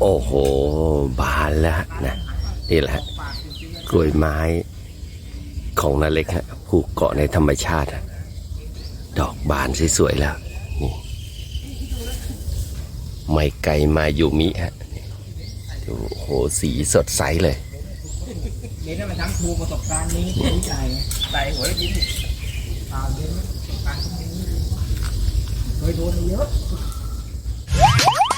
โอ้โห บานแล้วนะ นี่แหละกล้วยไม้ของนาเล็กฮะผูกเกาะในธรรมชาติ ดอกบานสวยๆแล้ว นี่ ไม่ไกลมายูมิฮะดูโอ้โหสีสดใสเลยเดี๋ยวมันทำทูประสบการณ์นี้ใหญ่ใส่หัวแล้วยิ้มเปล่าเดี๋ยวประสบการณ์ตรงนี้เคยโดนเยอะ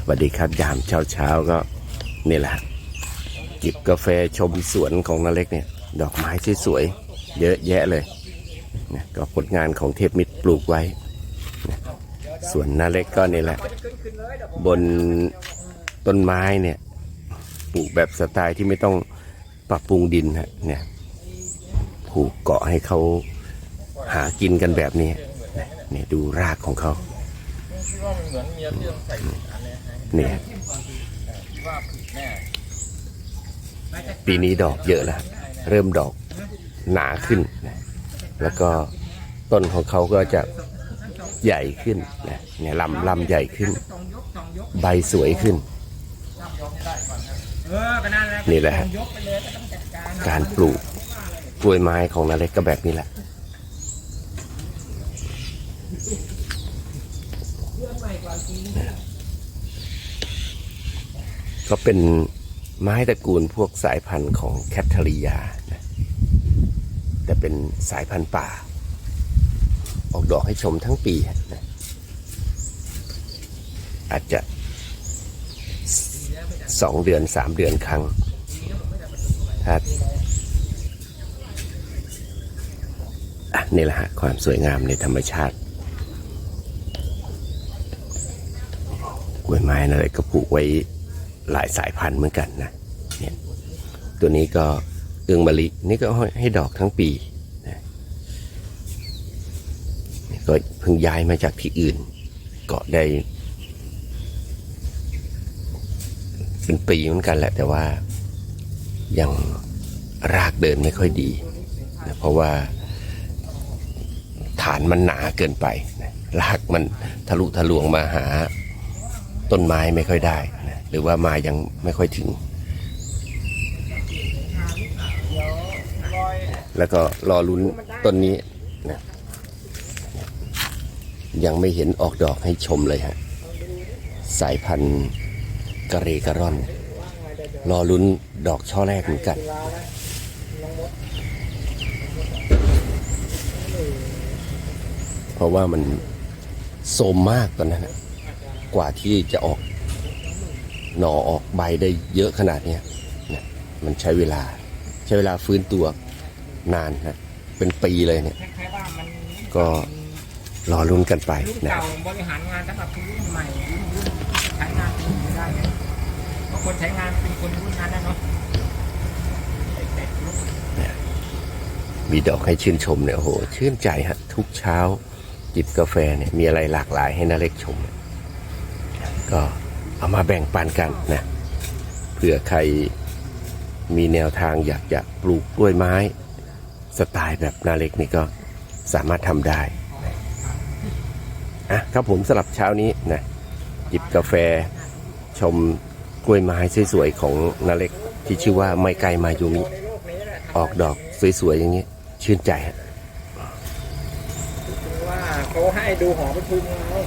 ส วัสดีครับยามเช้าเช้าก็นี่แหละจิบกาแฟชมสวนของนาเล็กเนี่ย ดอกไม้สวยๆเยอะแยะเลยนะก็ผลงานของเทพมิตรปลูกไว้นะส่วนนาเล็กก็นี่แหละ บนต้นไม้เนี่ยปลูกแบบสไตล์ที่ไม่ต้องปรับปรุงดินฮะเนี่ยผูกเกาะให้เขาหากินกันแบบนี้เนี่ยดูรากของเขาคิดว่ามั เนี่ยปีนี้ดอกเยอะแล้วเริ่มดอกหนาขึ้นนะแล้วก็ต้นของเขาก็จะใหญ่ขึ้นนะเนี่ยลำลำใหญ่ขึ้น ใบสวยขึ้น นี่แหละฮะการปลูกกล้วยไม้ของนาเล็กก็แบบนี้แหละก็ เป็นไม้ตระกูลพวกสายพันธุ์ของแคทเทอรียานะแต่เป็นสายพันธุ์ป่า ออกดอกให้ชมทั้งปีนะอาจจะสองเดือนสามเดือนครั้งถ้านี่แหละฮะความสวยงามในธรรมชาติกล้วยไม้อะไรก็ปลูกไว้ หลายสายพันธุ์เหมือนกันนะเนี่ยตัวนี้ก็เอื้องมะลินี่ก็ให้ดอกทั้งปีนะก็เพิ่งย้ายมาจากที่อื่น เกาะได้เป็นปีเหมือนกันแหละ แต่ว่ายังรากเดินไม่ค่อยดีนะเพราะว่าฐานมันหนาเกินไปนะรากมันทะลุทะลวงมาหา ต้นไม้ไม่ค่อยได้นะหรือว่ามายังไม่ค่อยถึง แล้วก็รอลุ้นต้นนี้นะยังไม่เห็นออกดอกให้ชมเลยฮะ สายพันธุ์กระเรกระร่อน รอลุ้นดอกช่อแรกเหมือนกันเพราะว่ามันโสมมากตอนนั้นนะ กว่าที่จะออกหน่อออกใบได้เยอะขนาดเนี้ยนะมันใช้เวลา ใช้เวลาฟื้นตัวนานนะเป็นปีเลยเนี่ยคล้ายๆว่ามันก็รอลุ้นกันไปรุ่นนะคเก่ารับบริหารงานสำหรับรุ่นใหม่รุ่นรุ่นใช้งานเป็นไม่ได้ไงเพราะคนใช้งานเป็นคนรุ่นนั้นนะเนาะเด็กๆรุ่นมีดอกให้ชื่นชมเนี่ยโอ้โหชื่นใจฮะทุกเช้าจิบกาแฟเนี่ยมีอะไรหลากหลายให้นาเล็กชม ก็เอามาแบ่งปันกันนะเผื่อใครมีแนวทางอยากจะปลูกกล้วยไม้สไตล์แบบนาเล็กนี่ก็สามารถทำได้นะอะครับผมสำหรับเช้านี้นะจิบกาแฟชมกล้วยไม้สวยๆของนาเล็กที่ชื่อว่าไมไกมายูมิในโลกนี้แหละออกดอกสวยๆอย่างนี้ ชื่นใจฮะว่าเขาให้ดูหอประชุมเรา